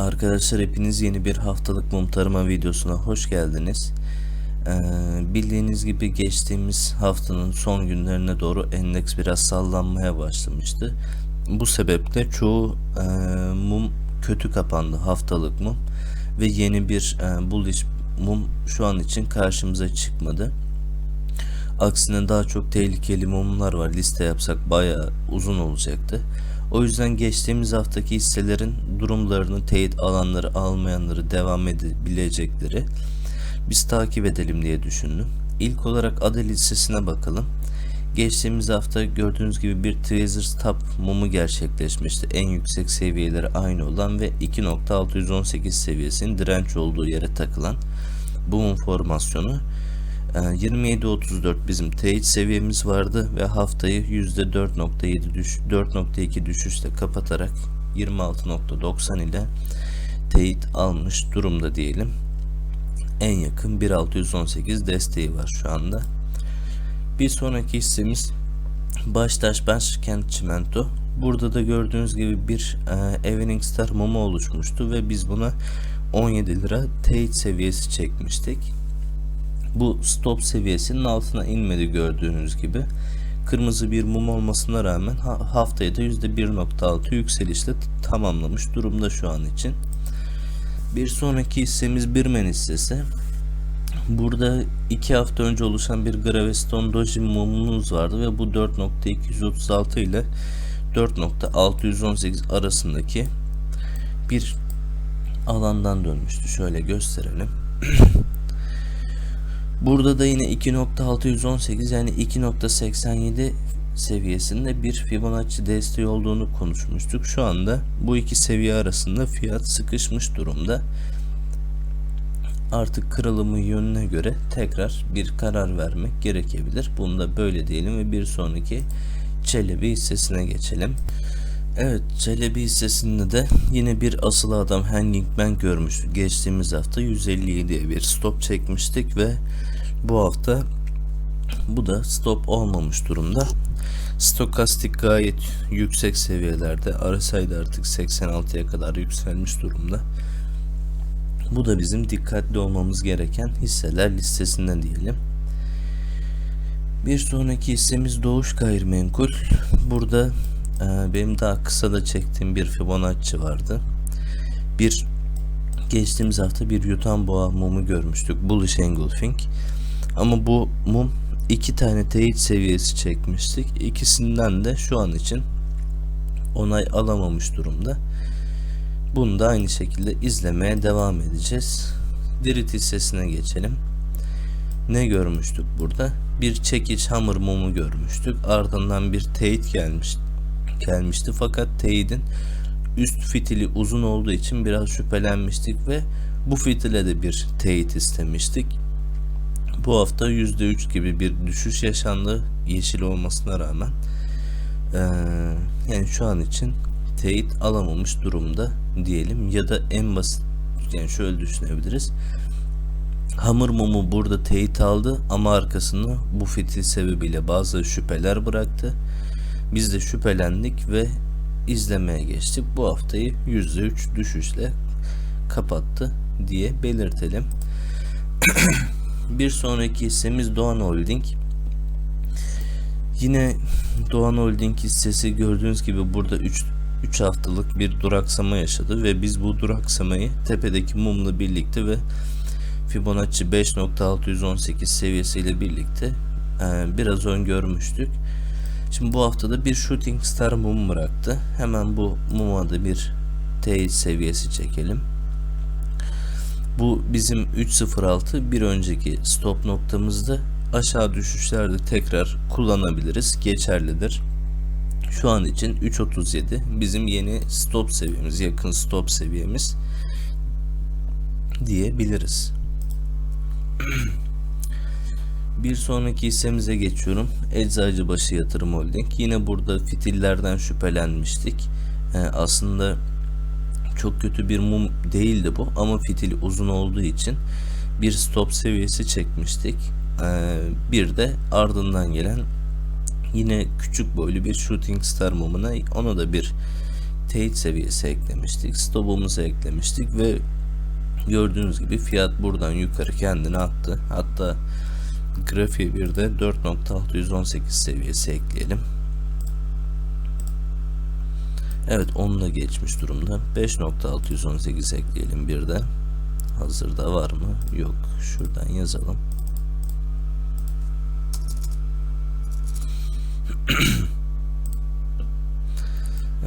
Arkadaşlar hepiniz yeni bir haftalık mum tarıma videosuna hoş geldiniz. Ee, bildiğiniz gibi geçtiğimiz haftanın son günlerine doğru endeks biraz sallanmaya başlamıştı. Bu sebeple çoğu e, mum kötü kapandı haftalık mum ve yeni bir e, bullish mum şu an için karşımıza çıkmadı. Aksine daha çok tehlikeli mumlar var. Liste yapsak bayağı uzun olacaktı. O yüzden geçtiğimiz haftaki hisselerin durumlarını teyit alanları almayanları devam edebilecekleri biz takip edelim diye düşündüm. İlk olarak Adel hissesine bakalım. Geçtiğimiz hafta gördüğünüz gibi bir Tweezers Top mumu gerçekleşmişti. En yüksek seviyeleri aynı olan ve 2.618 seviyesinin direnç olduğu yere takılan bu mum formasyonu 27.34 bizim teyit seviyemiz vardı ve haftayı %4.7 düş 4.2 düşüşle kapatarak 26.90 ile teyit almış durumda diyelim. En yakın 1.618 desteği var şu anda. Bir sonraki hissemiz Baştaş Başkent Çimento. Burada da gördüğünüz gibi bir e, Evening Star mumu oluşmuştu ve biz buna 17 lira teyit seviyesi çekmiştik. Bu stop seviyesinin altına inmedi gördüğünüz gibi. Kırmızı bir mum olmasına rağmen haftayı da %1.6 yükselişle tamamlamış durumda şu an için. Bir sonraki hissemiz Birmen hissesi. Burada 2 hafta önce oluşan bir Gravestone Doji mumumuz vardı ve bu 4.236 ile 4.618 arasındaki bir alandan dönmüştü. Şöyle gösterelim. Burada da yine 2.618 yani 2.87 seviyesinde bir Fibonacci desteği olduğunu konuşmuştuk. Şu anda bu iki seviye arasında fiyat sıkışmış durumda. Artık kırılımı yönüne göre tekrar bir karar vermek gerekebilir. Bunu da böyle diyelim ve bir sonraki Çelebi hissesine geçelim. Evet Çelebi hissesinde de yine bir asıl adam Hanging Man görmüştük. Geçtiğimiz hafta 157'ye bir stop çekmiştik ve bu hafta bu da stop olmamış durumda. Stokastik gayet yüksek seviyelerde. RSI de artık 86'ya kadar yükselmiş durumda. Bu da bizim dikkatli olmamız gereken hisseler listesinden diyelim. Bir sonraki hissemiz Doğuş Gayrimenkul. Burada e, benim daha kısa da çektiğim bir Fibonacci vardı. Bir geçtiğimiz hafta bir yutan boğa mumu görmüştük. Bullish Engulfing. Ama bu mum iki tane teyit seviyesi çekmiştik. İkisinden de şu an için onay alamamış durumda. Bunu da aynı şekilde izlemeye devam edeceğiz. Dirit hissesine geçelim. Ne görmüştük burada? Bir çekiç hamur mumu görmüştük. Ardından bir teyit gelmiş, gelmişti. Fakat teyidin üst fitili uzun olduğu için biraz şüphelenmiştik ve bu fitile de bir teyit istemiştik. Bu hafta %3 gibi bir düşüş yaşandı yeşil olmasına rağmen. Ee, yani şu an için teyit alamamış durumda diyelim ya da en basit yani şöyle düşünebiliriz. Hamur mumu burada teyit aldı ama arkasını bu fitil sebebiyle bazı şüpheler bıraktı. Biz de şüphelendik ve izlemeye geçtik. Bu haftayı %3 düşüşle kapattı diye belirtelim. Bir sonraki hissemiz Doğan Holding. Yine Doğan Holding hissesi gördüğünüz gibi burada 3 3 haftalık bir duraksama yaşadı ve biz bu duraksamayı tepedeki mumla birlikte ve Fibonacci 5.618 seviyesiyle birlikte e, biraz öngörmüştük. Şimdi bu haftada bir Shooting Star mum bıraktı. Hemen bu muma da bir teyit seviyesi çekelim. Bu bizim 3.06 bir önceki stop noktamızda aşağı düşüşlerde tekrar kullanabiliriz. Geçerlidir. Şu an için 3.37 bizim yeni stop seviyemiz, yakın stop seviyemiz diyebiliriz. Bir sonraki hissemize geçiyorum. Eczacıbaşı Yatırım Holding. Yine burada fitillerden şüphelenmiştik. Ee, aslında çok kötü bir mum değildi bu ama fitili uzun olduğu için bir stop seviyesi çekmiştik. Ee, bir de ardından gelen yine küçük boylu bir shooting star mumuna ona da bir teyit seviyesi eklemiştik. Stop'umuzu eklemiştik ve gördüğünüz gibi fiyat buradan yukarı kendini attı. Hatta grafiğe bir de 4.618 seviyesi ekleyelim. Evet onu da geçmiş durumda. 5.618 ekleyelim bir de. Hazırda var mı? Yok. Şuradan yazalım.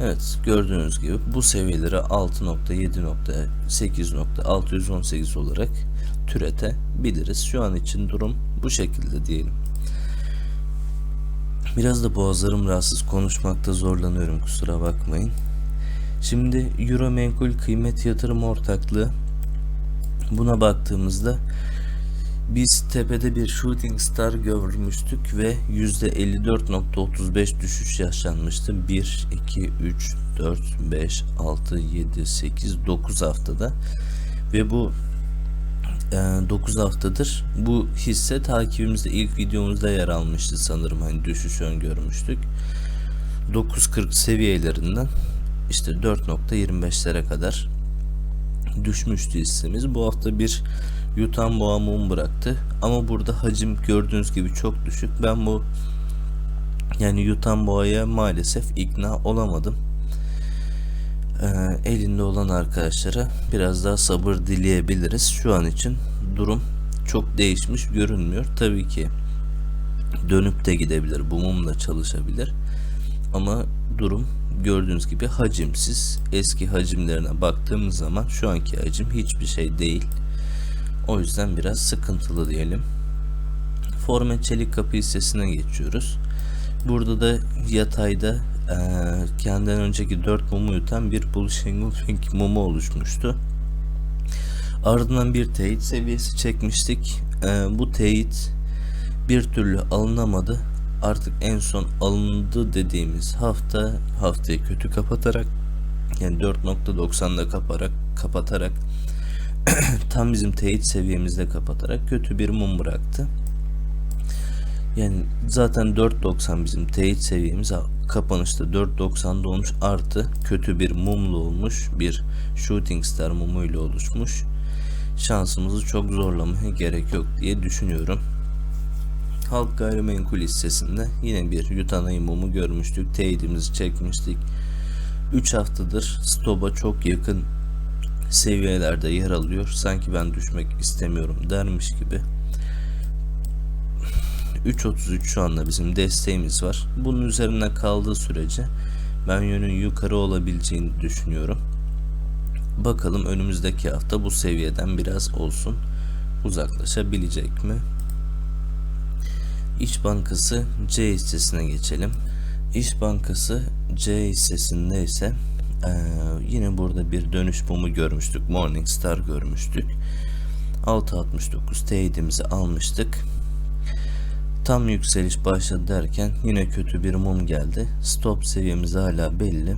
Evet gördüğünüz gibi bu seviyeleri 6.7.8.618 olarak türetebiliriz. Şu an için durum bu şekilde diyelim. Biraz da boğazlarım rahatsız konuşmakta zorlanıyorum kusura bakmayın. Şimdi Euro Menkul Kıymet Yatırım Ortaklığı buna baktığımızda biz tepede bir shooting star görmüştük ve %54.35 düşüş yaşanmıştı. 1, 2, 3, 4, 5, 6, 7, 8, 9 haftada ve bu 9 haftadır bu hisse takibimizde ilk videomuzda yer almıştı sanırım hani düşüş öngörmüştük. 9.40 seviyelerinden işte 4.25'lere kadar düşmüştü hissemiz. Bu hafta bir yutan boğa mum bıraktı. Ama burada hacim gördüğünüz gibi çok düşük. Ben bu yani yutan boğaya maalesef ikna olamadım. Ee, elinde olan arkadaşlara biraz daha sabır dileyebiliriz. Şu an için durum çok değişmiş görünmüyor. Tabii ki dönüp de gidebilir. Bu mum da çalışabilir. Ama durum gördüğünüz gibi hacimsiz. Eski hacimlerine baktığımız zaman şu anki hacim hiçbir şey değil. O yüzden biraz sıkıntılı diyelim. Formet çelik kapı hissesine geçiyoruz. Burada da yatayda e, kendinden önceki 4 mumu yutan bir bullish engulfing mumu oluşmuştu. Ardından bir teyit seviyesi çekmiştik. E, bu teyit bir türlü alınamadı. Artık en son alındı dediğimiz hafta haftayı kötü kapatarak yani 4.90'da kaparak kapatarak tam bizim teyit seviyemizde kapatarak kötü bir mum bıraktı. Yani zaten 4.90 bizim teyit seviyemiz kapanışta 4.90'da olmuş artı kötü bir mumlu olmuş bir shooting star mumuyla oluşmuş. Şansımızı çok zorlamaya gerek yok diye düşünüyorum. Halk gayrimenkul hissesinde yine bir yutanayı mumu görmüştük. Teyidimizi çekmiştik. 3 haftadır stopa çok yakın seviyelerde yer alıyor. Sanki ben düşmek istemiyorum dermiş gibi. 3.33 şu anda bizim desteğimiz var. Bunun üzerine kaldığı sürece ben yönün yukarı olabileceğini düşünüyorum. Bakalım önümüzdeki hafta bu seviyeden biraz olsun uzaklaşabilecek mi? İş Bankası C hissesine geçelim. İş Bankası C hissesinde ise ee, yine burada bir dönüş mumu görmüştük. Morningstar görmüştük. 6.69 teyidimizi almıştık. Tam yükseliş başladı derken yine kötü bir mum geldi. Stop seviyemiz hala belli.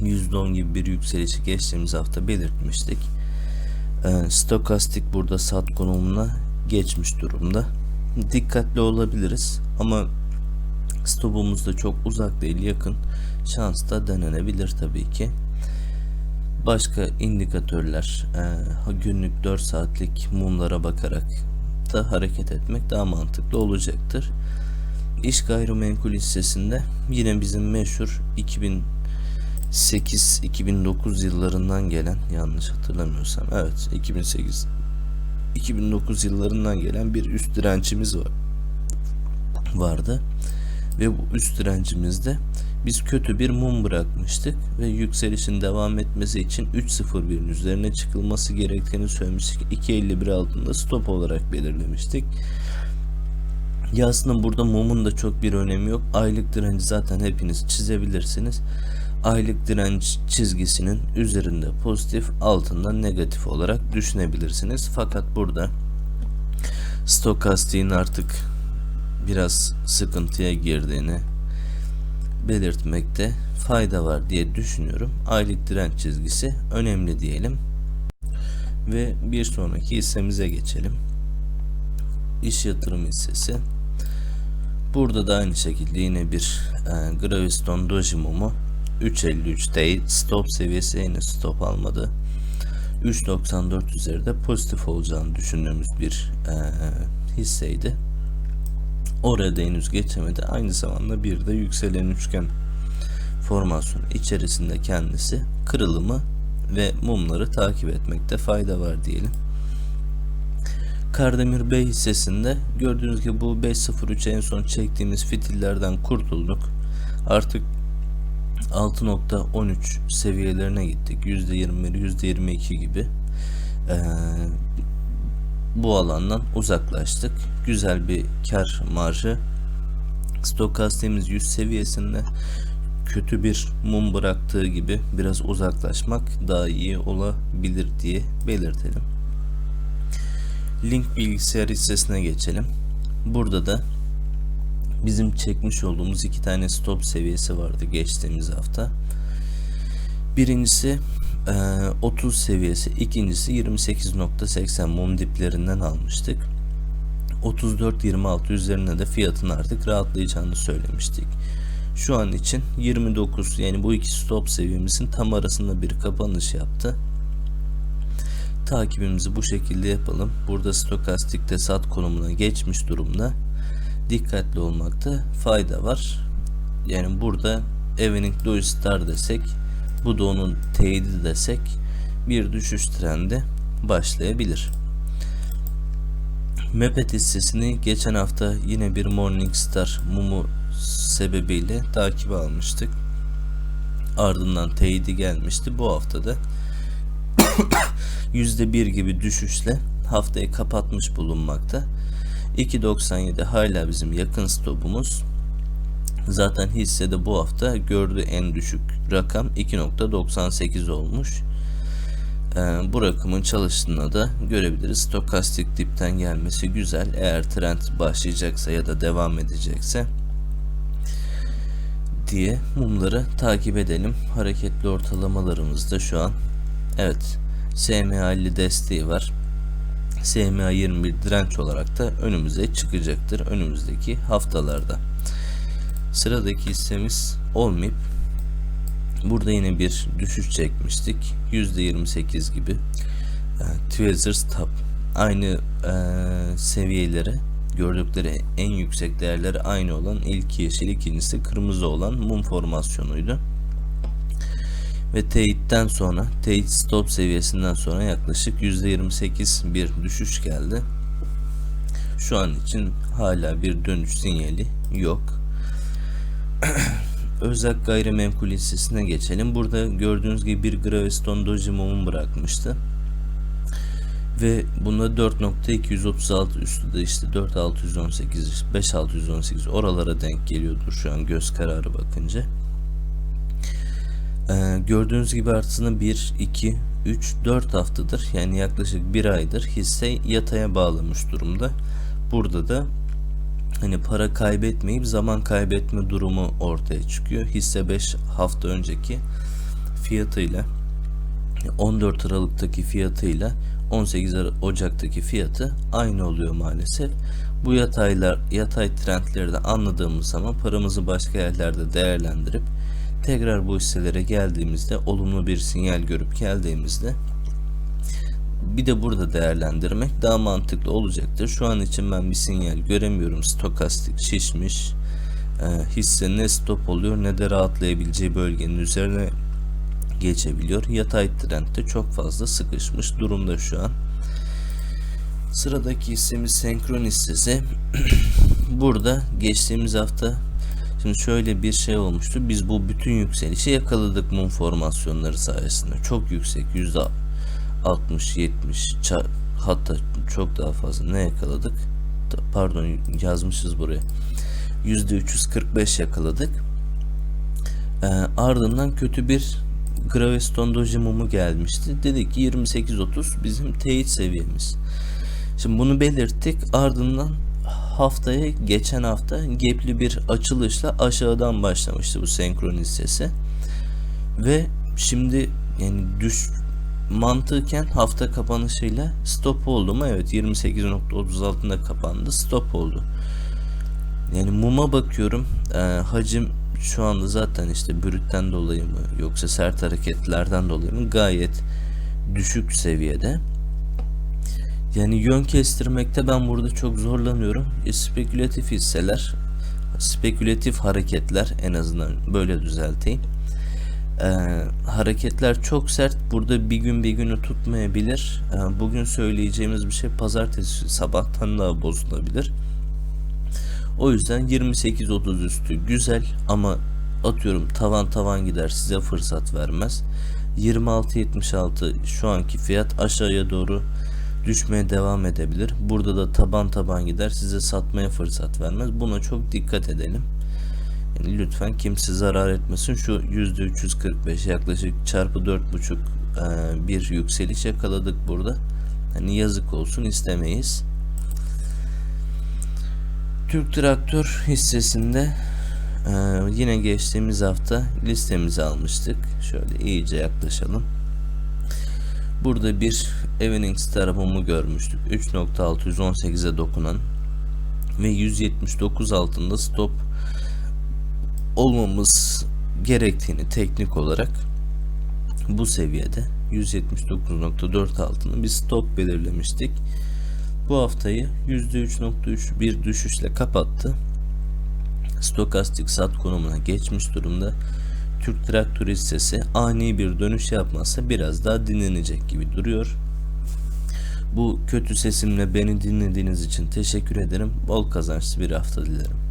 %10 gibi bir yükselişi geçtiğimiz hafta belirtmiştik. Ee, stokastik burada sat konumuna geçmiş durumda. Dikkatli olabiliriz ama stopumuz da çok uzak değil yakın. Şans da denenebilir tabii ki. Başka indikatörler e, günlük 4 saatlik mumlara bakarak da hareket etmek daha mantıklı olacaktır. İş gayrimenkul hissesinde yine bizim meşhur 2008-2009 yıllarından gelen yanlış hatırlamıyorsam evet 2008 2009 yıllarından gelen bir üst dirençimiz var vardı ve bu üst direncimizde biz kötü bir mum bırakmıştık ve yükselişin devam etmesi için 3.01'in üzerine çıkılması gerektiğini söylemiştik. 2.51 altında stop olarak belirlemiştik. Ya aslında burada mumun da çok bir önemi yok. Aylık direnci zaten hepiniz çizebilirsiniz. Aylık direnç çizgisinin üzerinde pozitif, altında negatif olarak düşünebilirsiniz. Fakat burada stokastiğin artık biraz sıkıntıya girdiğini belirtmekte fayda var diye düşünüyorum. Aylık direnç çizgisi önemli diyelim. Ve bir sonraki hissemize geçelim. İş yatırım hissesi. Burada da aynı şekilde yine bir e, Gravistone Doji mumu 3.53'te stop seviyesi henüz stop almadı. 3.94 üzerinde pozitif olacağını düşündüğümüz bir e, hisseydi. Oraya da henüz geçemedi. Aynı zamanda bir de yükselen üçgen formasyonu içerisinde kendisi kırılımı ve mumları takip etmekte fayda var diyelim. Kardemir Bey hissesinde gördüğünüz gibi bu 503 en son çektiğimiz fitillerden kurtulduk. Artık 6.13 seviyelerine gittik. %21, %22 gibi. Ee, bu alandan uzaklaştık. Güzel bir kar marjı. Stokastemiz 100 seviyesinde kötü bir mum bıraktığı gibi biraz uzaklaşmak daha iyi olabilir diye belirtelim. Link bilgisayar hissesine geçelim. Burada da bizim çekmiş olduğumuz iki tane stop seviyesi vardı geçtiğimiz hafta. Birincisi 30 seviyesi, ikincisi 28.80 mum diplerinden almıştık. 34-26 üzerine de fiyatın artık rahatlayacağını söylemiştik. Şu an için 29 yani bu iki stop seviyemizin tam arasında bir kapanış yaptı. Takibimizi bu şekilde yapalım. Burada stokastikte sat konumuna geçmiş durumda. Dikkatli olmakta fayda var. Yani burada Evening Louis Star desek bu da onun teyidi desek bir düşüş trendi başlayabilir. Mepet hissesini geçen hafta yine bir Morningstar mumu sebebiyle takip almıştık. Ardından teyidi gelmişti. Bu haftada %1 gibi düşüşle haftayı kapatmış bulunmakta. 2.97 hala bizim yakın stopumuz. Zaten hissede bu hafta gördüğü en düşük rakam 2.98 olmuş. Ee, bu rakamın çalıştığını da görebiliriz. Stokastik dipten gelmesi güzel. Eğer trend başlayacaksa ya da devam edecekse diye mumları takip edelim. Hareketli ortalamalarımızda şu an evet SMA 50 desteği var. SMA 21 direnç olarak da önümüze çıkacaktır önümüzdeki haftalarda. Sıradaki hissemiz Olmip. Burada yine bir düşüş çekmiştik. %28 gibi. E, Tweezers Top. Aynı e, seviyelere gördükleri en yüksek değerleri aynı olan ilk yeşil ikincisi kırmızı olan mum formasyonuydu. Ve teyitten sonra teyit stop seviyesinden sonra yaklaşık %28 bir düşüş geldi. Şu an için hala bir dönüş sinyali yok. Özak gayrimenkul hissesine geçelim. Burada gördüğünüz gibi bir Gravestone Doji mumu bırakmıştı. Ve bunda 4.236 üstü de işte 4.618 5.618 oralara denk geliyordur şu an göz kararı bakınca. Ee, gördüğünüz gibi artısını 1, 2, 3, 4 haftadır yani yaklaşık 1 aydır hisse yataya bağlamış durumda. Burada da hani para kaybetmeyip zaman kaybetme durumu ortaya çıkıyor. Hisse 5 hafta önceki fiyatıyla 14 Aralık'taki fiyatıyla 18 Ocak'taki fiyatı aynı oluyor maalesef. Bu yataylar yatay trendleri de anladığımız zaman paramızı başka yerlerde değerlendirip tekrar bu hisselere geldiğimizde olumlu bir sinyal görüp geldiğimizde bir de burada değerlendirmek daha mantıklı olacaktır. Şu an için ben bir sinyal göremiyorum. Stokastik şişmiş. E, hisse ne stop oluyor ne de rahatlayabileceği bölgenin üzerine geçebiliyor. Yatay trendde çok fazla sıkışmış durumda şu an. Sıradaki hissemiz senkron hissesi. Burada geçtiğimiz hafta şimdi şöyle bir şey olmuştu. Biz bu bütün yükselişi yakaladık mum formasyonları sayesinde. Çok yüksek yüzde 60 70 hatta çok daha fazla ne yakaladık? Pardon yazmışız buraya. Yüzde 345 yakaladık. Ee, ardından kötü bir Gravestone Doji mumu gelmişti. Dedik ki 28-30 bizim teyit seviyemiz. Şimdi bunu belirttik. Ardından haftaya geçen hafta gepli bir açılışla aşağıdan başlamıştı bu senkron. Ve şimdi yani düş mantıken hafta kapanışıyla stop oldu mu? Evet 28.36'da kapandı. Stop oldu. Yani muma bakıyorum. E, hacim şu anda zaten işte brütten dolayı mı yoksa sert hareketlerden dolayı mı gayet düşük seviyede. Yani yön kestirmekte ben burada çok zorlanıyorum. E, spekülatif hisseler, spekülatif hareketler en azından böyle düzelteyim. E, hareketler çok sert. Burada bir gün bir günü tutmayabilir. E, bugün söyleyeceğimiz bir şey pazartesi sabahtan daha bozulabilir. O yüzden 28-30 üstü güzel ama atıyorum tavan tavan gider size fırsat vermez. 26.76 şu anki fiyat aşağıya doğru düşmeye devam edebilir. Burada da taban taban gider size satmaya fırsat vermez. Buna çok dikkat edelim. Yani lütfen kimse zarar etmesin. Şu %345 yaklaşık çarpı 4.5 e, bir yükseliş yakaladık burada. Hani yazık olsun istemeyiz. Türk Traktör hissesinde e, yine geçtiğimiz hafta listemizi almıştık. Şöyle iyice yaklaşalım. Burada bir Evenings tarafımı görmüştük. 3.618'e dokunan ve 179 altında stop olmamız gerektiğini teknik olarak bu seviyede 179.4 altında bir stop belirlemiştik. Bu haftayı %3.3 bir düşüşle kapattı. Stokastik sat konumuna geçmiş durumda. Türk Traktör hissesi ani bir dönüş yapmazsa biraz daha dinlenecek gibi duruyor. Bu kötü sesimle beni dinlediğiniz için teşekkür ederim. Bol kazançlı bir hafta dilerim.